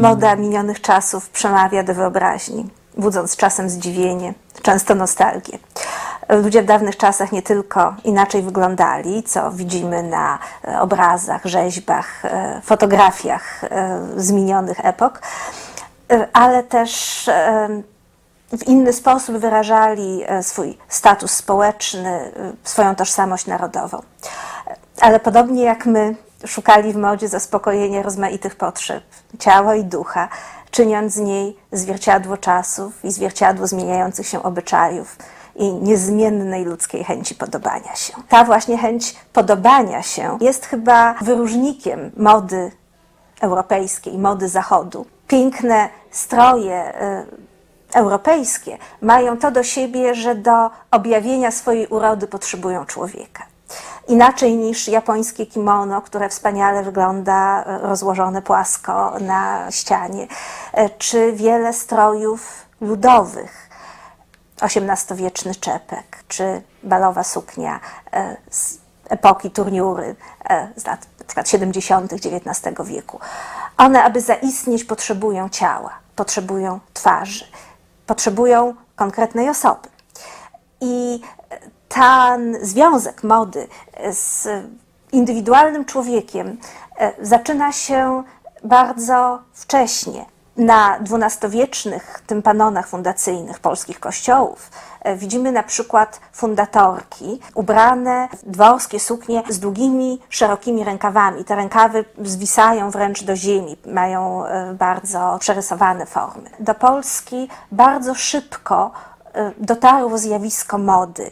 Moda minionych czasów przemawia do wyobraźni, budząc czasem zdziwienie, często nostalgię. Ludzie w dawnych czasach nie tylko inaczej wyglądali, co widzimy na e, obrazach, rzeźbach, e, fotografiach e, z minionych epok, ale też w inny sposób wyrażali swój status społeczny, swoją tożsamość narodową. Ale podobnie jak my, szukali w modzie zaspokojenia rozmaitych potrzeb ciała i ducha, czyniąc z niej zwierciadło czasów i zwierciadło zmieniających się obyczajów i niezmiennej ludzkiej chęci podobania się. Ta właśnie chęć podobania się jest chyba wyróżnikiem mody europejskiej, mody Zachodu. Piękne stroje y, europejskie mają to do siebie, że do objawienia swojej urody potrzebują człowieka. Inaczej niż japońskie kimono, które wspaniale wygląda rozłożone płasko na ścianie, e, czy wiele strojów ludowych, XVIII-wieczny czepek, czy balowa suknia e, z epoki turniury e, z lat na przykład 70. XIX wieku. One, aby zaistnieć, potrzebują ciała, potrzebują twarzy, potrzebują konkretnej osoby. I ten związek mody z indywidualnym człowiekiem e, zaczyna się bardzo wcześnie. Na dwunastowiecznych tympanonach fundacyjnych polskich kościołów e, widzimy na przykład fundatorki ubrane w dworskie suknie z długimi, szerokimi rękawami. Te rękawy zwisają wręcz do ziemi, mają e, bardzo przerysowane formy. Do Polski bardzo szybko e, dotarło zjawisko mody.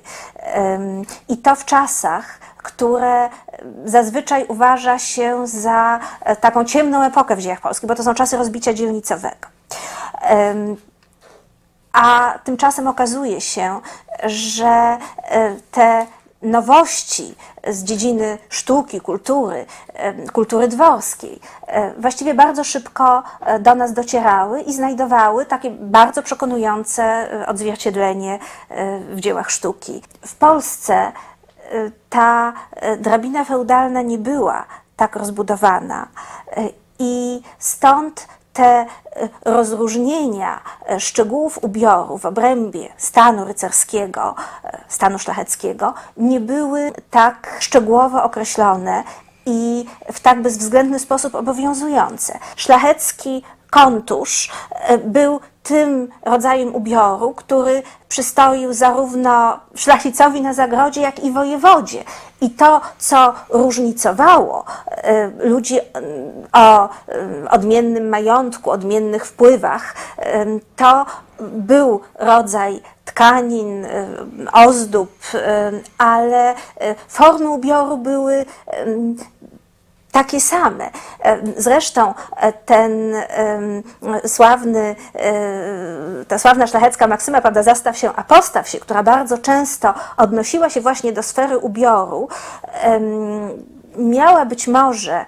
I to w czasach, które zazwyczaj uważa się za e, taką ciemną epokę w dziejach polskich, bo to są czasy rozbicia dzielnicowego. A tymczasem okazuje się, że e, te nowości z dziedziny sztuki, kultury, kultury dworskiej, e, właściwie bardzo szybko e, do nas docierały i znajdowały takie bardzo przekonujące e, odzwierciedlenie w dziełach sztuki. W Polsce ta drabina feudalna nie była tak rozbudowana i stąd te e, rozróżnienia e, szczegółów ubioru w obrębie stanu rycerskiego, e, stanu szlacheckiego nie były tak szczegółowo określone i w tak bezwzględny sposób obowiązujące. Szlachecki kontusz był tym rodzajem ubioru, który przystoił zarówno szlachcicowi na zagrodzie, jak i wojewodzie. I to, co różnicowało e, ludzi mm, o e, odmiennym majątku, odmiennych wpływach, e, to był rodzaj tkanin, e, ozdób, e, ale e, formy ubioru były takie same. E, Zresztą e, ten sławny, e, ta sławna szlachecka maksyma, prawda, zastaw się, a postaw się, która bardzo często odnosiła się właśnie do sfery ubioru, miała być może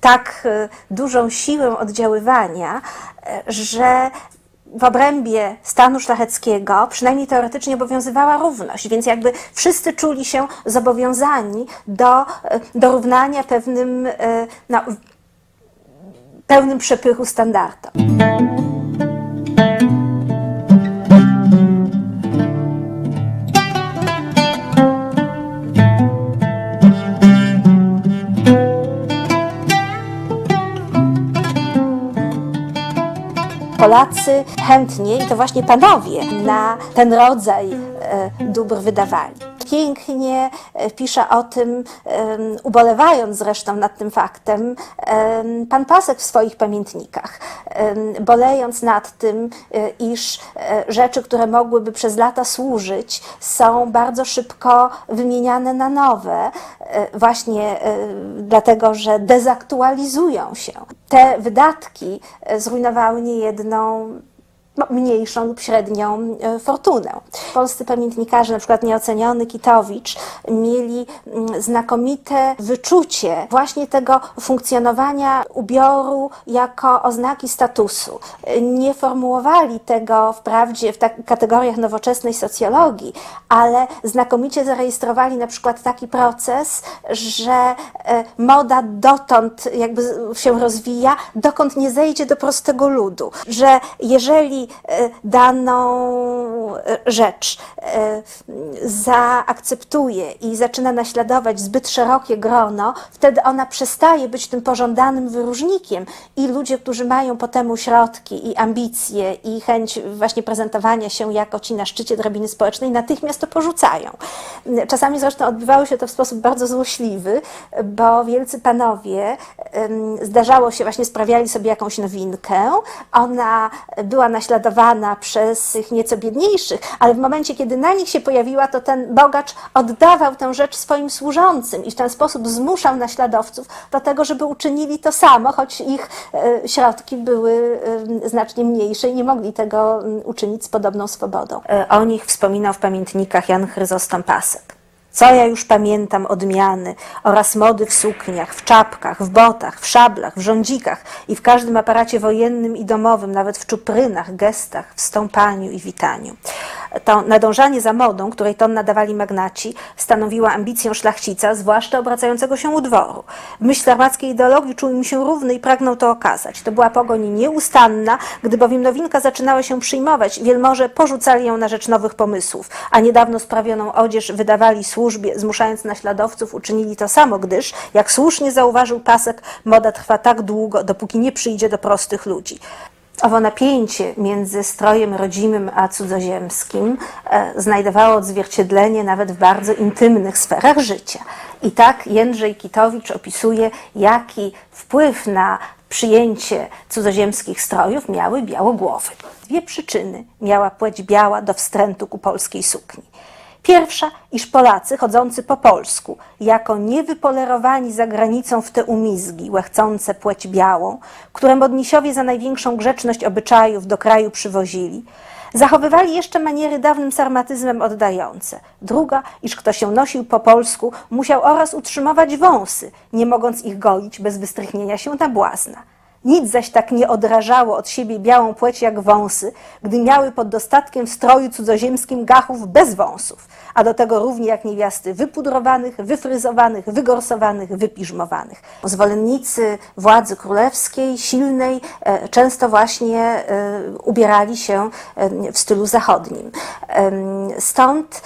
tak dużą siłę oddziaływania, że w obrębie stanu szlacheckiego, przynajmniej teoretycznie, obowiązywała równość, więc jakby wszyscy czuli się zobowiązani do e, dorównania pewnym, e, no, pełnym przepychu standardom. Polacy chętnie, i to właśnie panowie, na ten rodzaj e, dóbr wydawali. Pięknie e, pisze o tym, ubolewając zresztą nad tym faktem, em, pan Pasek w swoich pamiętnikach, bolejąc nad tym, e, iż e, rzeczy, które mogłyby przez lata służyć, są bardzo szybko wymieniane na nowe, właśnie dlatego, że dezaktualizują się. Te wydatki zrujnowały niejedną no, mniejszą lub średnią e, fortunę. Polscy pamiętnikarze, na przykład nieoceniony Kitowicz, mieli mm, znakomite wyczucie właśnie tego funkcjonowania ubioru jako oznaki statusu. Nie formułowali tego wprawdzie w tak kategoriach nowoczesnej socjologii, ale znakomicie zarejestrowali na przykład taki proces, że e, moda dotąd jakby się rozwija, dokąd nie zejdzie do prostego ludu. Że jeżeli daną e, rzecz e, zaakceptuje i zaczyna naśladować zbyt szerokie grono, wtedy ona przestaje być tym pożądanym wyróżnikiem i ludzie, którzy mają po temu środki i ambicje i chęć właśnie prezentowania się jako ci na szczycie drabiny społecznej, natychmiast to porzucają. Czasami zresztą odbywało się to w sposób bardzo złośliwy, bo wielcy panowie zdarzało się właśnie sprawiali sobie jakąś nowinkę, ona była naśladowana przez tych nieco biedniejszych, ale w momencie, kiedy na nich się pojawiła, to ten bogacz oddawał tę rzecz swoim służącym i w ten sposób zmuszał naśladowców do tego, żeby uczynili to samo, choć ich e, środki były e, znacznie mniejsze i nie mogli tego uczynić z podobną swobodą. E, O nich wspominał w pamiętnikach Jan Chryzostom Pasek. Co ja już pamiętam odmiany oraz mody w sukniach, w czapkach, w botach, w szablach, w rządzikach i w każdym aparacie wojennym i domowym, nawet w czuprynach, gestach, w stąpaniu i witaniu. To nadążanie za modą, której ton nadawali magnaci, stanowiła ambicję szlachcica, zwłaszcza obracającego się u dworu. W myśl armackiej ideologii czuł im się równy i pragnął to okazać. To była pogoń nieustanna, gdy bowiem nowinka zaczynała się przyjmować, wielmoże porzucali ją na rzecz nowych pomysłów, a niedawno sprawioną odzież wydawali służbie, zmuszając naśladowców, uczynili to samo, gdyż, jak słusznie zauważył Pasek, moda trwa tak długo, dopóki nie przyjdzie do prostych ludzi. Owo napięcie między strojem rodzimym a cudzoziemskim e, znajdowało odzwierciedlenie nawet w bardzo intymnych sferach życia. I tak Jędrzej Kitowicz opisuje, jaki wpływ na przyjęcie cudzoziemskich strojów miały białogłowy. Dwie przyczyny miała płeć biała do wstrętu ku polskiej sukni. Pierwsza, iż Polacy chodzący po polsku, jako niewypolerowani za granicą w te umizgi, łechcące płeć białą, które modnisiowie za największą grzeczność obyczajów do kraju przywozili, zachowywali jeszcze maniery dawnym sarmatyzmem oddające. Druga, iż kto się nosił po polsku, musiał oraz utrzymywać wąsy, nie mogąc ich golić bez wystrychnienia się na błazna. Nic zaś tak nie odrażało od siebie białą płeć jak wąsy, gdy miały pod dostatkiem w stroju cudzoziemskim gachów bez wąsów, a do tego równie jak niewiasty wypudrowanych, wyfryzowanych, wygorsowanych, wypiżmowanych. Zwolennicy władzy królewskiej, silnej, e, często właśnie e, ubierali się e, w stylu zachodnim. Stąd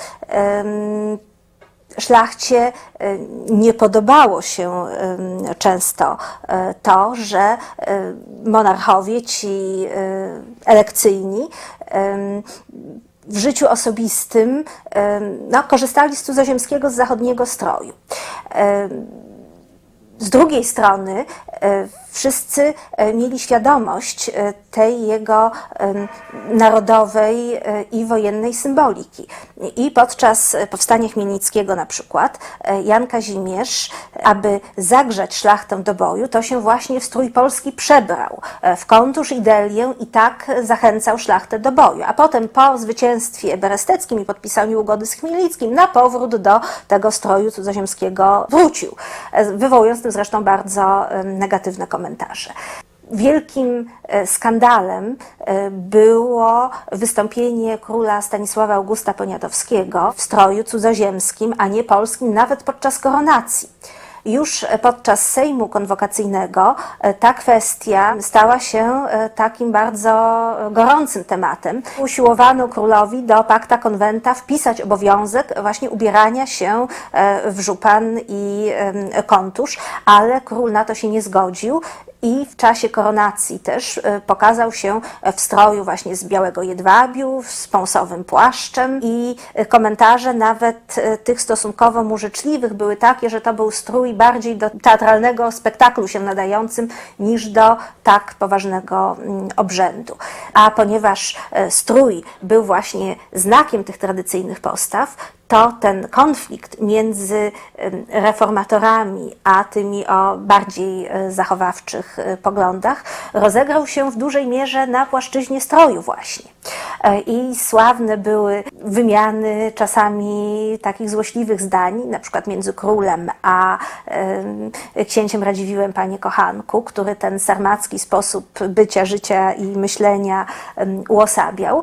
szlachcie e, nie podobało się często e, to, że e, monarchowie ci elekcyjni w życiu osobistym no, korzystali z cudzoziemskiego, z zachodniego stroju. Z drugiej strony wszyscy e, mieli świadomość e, tej jego narodowej e, i wojennej symboliki. I podczas powstania Chmielnickiego na przykład Jan Kazimierz, aby zagrzać szlachtę do boju, to się właśnie w strój polski przebrał, w kontusz i i tak zachęcał szlachtę do boju. A potem po zwycięstwie beresteckim i podpisaniu ugody z Chmielnickim na powrót do tego stroju cudzoziemskiego wrócił, wywołując tym zresztą bardzo negatywne komentarze. Wielkim e, skandalem e, było wystąpienie króla Stanisława Augusta Poniatowskiego w stroju cudzoziemskim, a nie polskim, nawet podczas koronacji. Już podczas Sejmu Konwokacyjnego e, ta kwestia stała się e, takim bardzo gorącym tematem. Usiłowano królowi do pakta konwenta wpisać obowiązek właśnie ubierania się e, w żupan i kontusz, ale król na to się nie zgodził i w czasie koronacji też e, pokazał się w stroju właśnie z białego jedwabiu, z pąsowym płaszczem i e, komentarze nawet e, tych stosunkowo mu życzliwych były takie, że to był strój bardziej do teatralnego spektaklu się nadającym niż do tak poważnego mm, obrzędu. A ponieważ strój był właśnie znakiem tych tradycyjnych postaw, to ten konflikt między reformatorami a tymi o bardziej e, zachowawczych e, poglądach rozegrał się w dużej mierze na płaszczyźnie stroju właśnie. E, I sławne były wymiany czasami takich złośliwych zdań, na przykład między królem a księciem Radziwiłem, panie kochanku, który ten sarmacki sposób bycia, życia i myślenia uosabiał.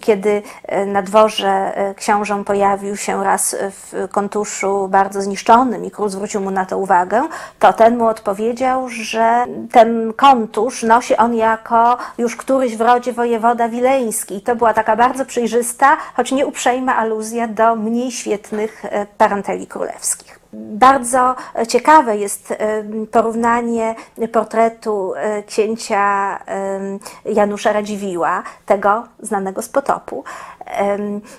Kiedy e, na dworze e, książę pojawił się raz w kontuszu bardzo zniszczonym i król zwrócił mu na to uwagę, to ten mu odpowiedział, że ten kontusz nosi on jako już któryś w rodzie wojewoda wileński. I to była taka bardzo przejrzysta, choć nieuprzejma aluzja do mniej świetnych e, parenteli królewskich. Bardzo ciekawe jest e, porównanie portretu e, księcia e, Janusza Radziwiła, tego znanego z potopu,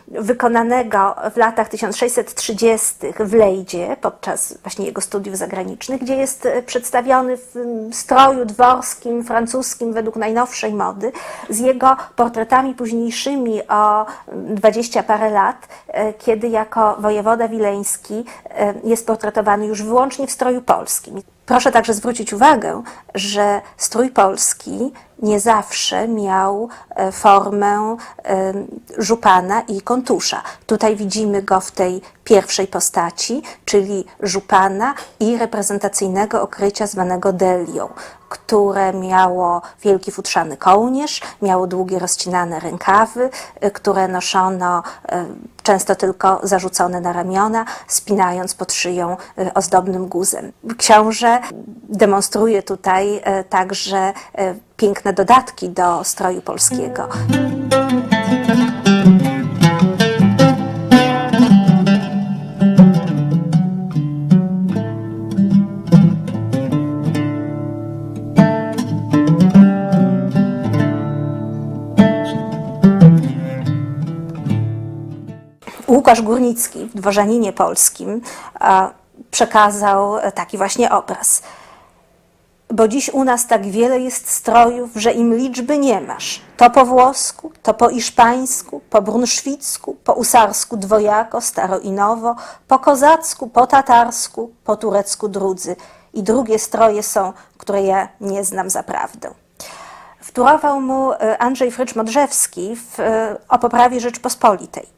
wykonanego w latach 1630 w Lejdzie podczas właśnie jego studiów zagranicznych, gdzie jest e, przedstawiony w stroju dworskim, francuskim według najnowszej mody, z jego portretami późniejszymi o dwadzieścia parę lat, e, kiedy jako wojewoda wileński e, jest portretowany już wyłącznie w stroju polskim. Proszę także zwrócić uwagę, że strój polski nie zawsze miał e, formę e, żupana i kontusza. Tutaj widzimy go w tej pierwszej postaci, czyli żupana i reprezentacyjnego okrycia zwanego delią, które miało wielki futrzany kołnierz, miało długie rozcinane rękawy, e, które noszono często tylko zarzucone na ramiona, spinając pod szyją ozdobnym guzem. Książę demonstruje tutaj e, także e, piękne dodatki do stroju polskiego. Łukasz Górnicki w Dworzaninie Polskim przekazał e, taki właśnie obraz. Bo dziś u nas tak wiele jest strojów, że im liczby nie masz. To po włosku, to po hiszpańsku, po brunszwicku, po usarsku dwojako, staro i nowo, po kozacku, po tatarsku, po turecku drudzy. I drugie stroje są, które ja nie znam zaprawdę. Wtórował mu e, Andrzej Frycz-Modrzewski e, o poprawie Rzeczpospolitej.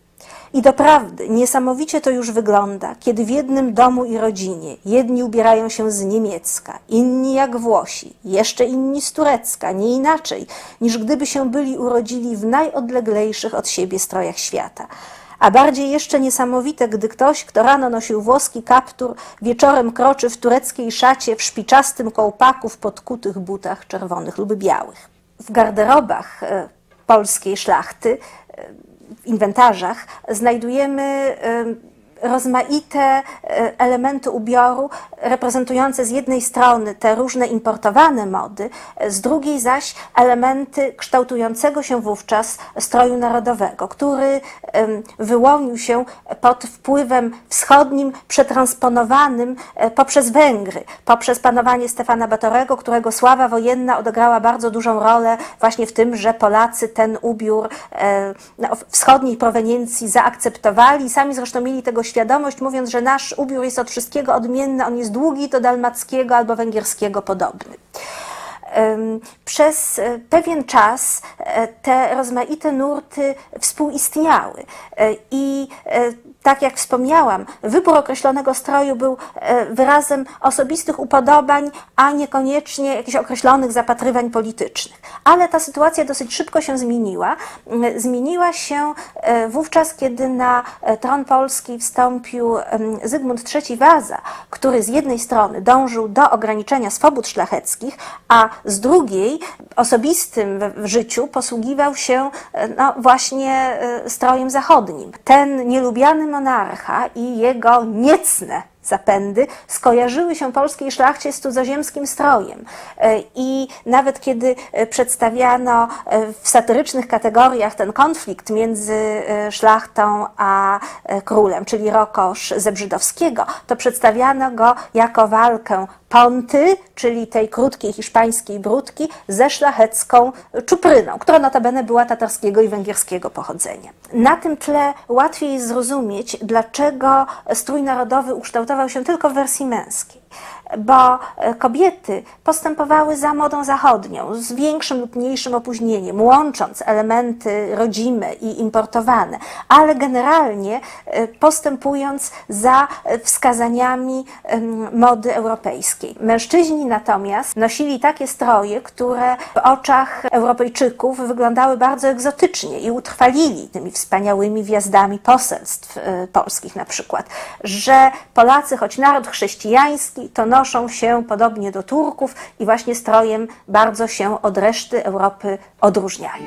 I doprawdy niesamowicie to już wygląda, kiedy w jednym domu i rodzinie jedni ubierają się z niemiecka, inni jak Włosi, jeszcze inni z turecka, nie inaczej, niż gdyby się byli urodzili w najodleglejszych od siebie strojach świata. A bardziej jeszcze niesamowite, gdy ktoś, kto rano nosił włoski kaptur, wieczorem kroczy w tureckiej szacie, w szpiczastym kołpaku, w podkutych butach czerwonych lub białych. W garderobach e, polskiej szlachty w inwentarzach znajdujemy em, rozmaite e, elementy ubioru reprezentujące z jednej strony te różne importowane mody, z drugiej zaś elementy kształtującego się wówczas stroju narodowego, który wyłonił się pod wpływem wschodnim przetransponowanym e, poprzez Węgry, poprzez panowanie Stefana Batorego, którego sława wojenna odegrała bardzo dużą rolę właśnie w tym, że Polacy ten ubiór e, no, wschodniej proweniencji zaakceptowali. Sami zresztą mieli tego świadomość, mówiąc, że nasz ubiór jest od wszystkiego odmienny, on jest długi, do dalmackiego albo węgierskiego podobny. Przez e, pewien czas e, te rozmaite nurty współistniały E, i tak jak wspomniałam, wybór określonego stroju był e, wyrazem osobistych upodobań, a niekoniecznie jakichś określonych zapatrywań politycznych. Ale ta sytuacja dosyć szybko się zmieniła. Mm, Zmieniła się e, wówczas, kiedy na e, tron Polski wstąpił em, Zygmunt III Waza, który z jednej strony dążył do ograniczenia swobód szlacheckich, a z drugiej osobistym w- życiu posługiwał się no, właśnie strojem zachodnim. Ten nielubiany monarcha i jego niecne zapędy skojarzyły się polskiej szlachcie z cudzoziemskim strojem. E, I nawet kiedy e, przedstawiano e, w satyrycznych kategoriach ten konflikt między szlachtą a królem, czyli Rokosz Zebrzydowskiego, to przedstawiano go jako walkę Ponty, czyli tej krótkiej hiszpańskiej brudki, ze szlachecką czupryną, która notabene była tatarskiego i węgierskiego pochodzenia. Na tym tle łatwiej zrozumieć, dlaczego strój narodowy ukształtował się tylko w wersji męskiej. Bo e, kobiety postępowały za modą zachodnią z większym lub mniejszym opóźnieniem, łącząc elementy rodzime i importowane, ale generalnie e, postępując za e, wskazaniami mody europejskiej. Mężczyźni natomiast nosili takie stroje, które w oczach Europejczyków wyglądały bardzo egzotycznie i utrwalili tymi wspaniałymi wjazdami poselstw polskich na przykład, że Polacy, choć naród chrześcijański, to noszą się podobnie do Turków i właśnie strojem bardzo się od reszty Europy odróżniają.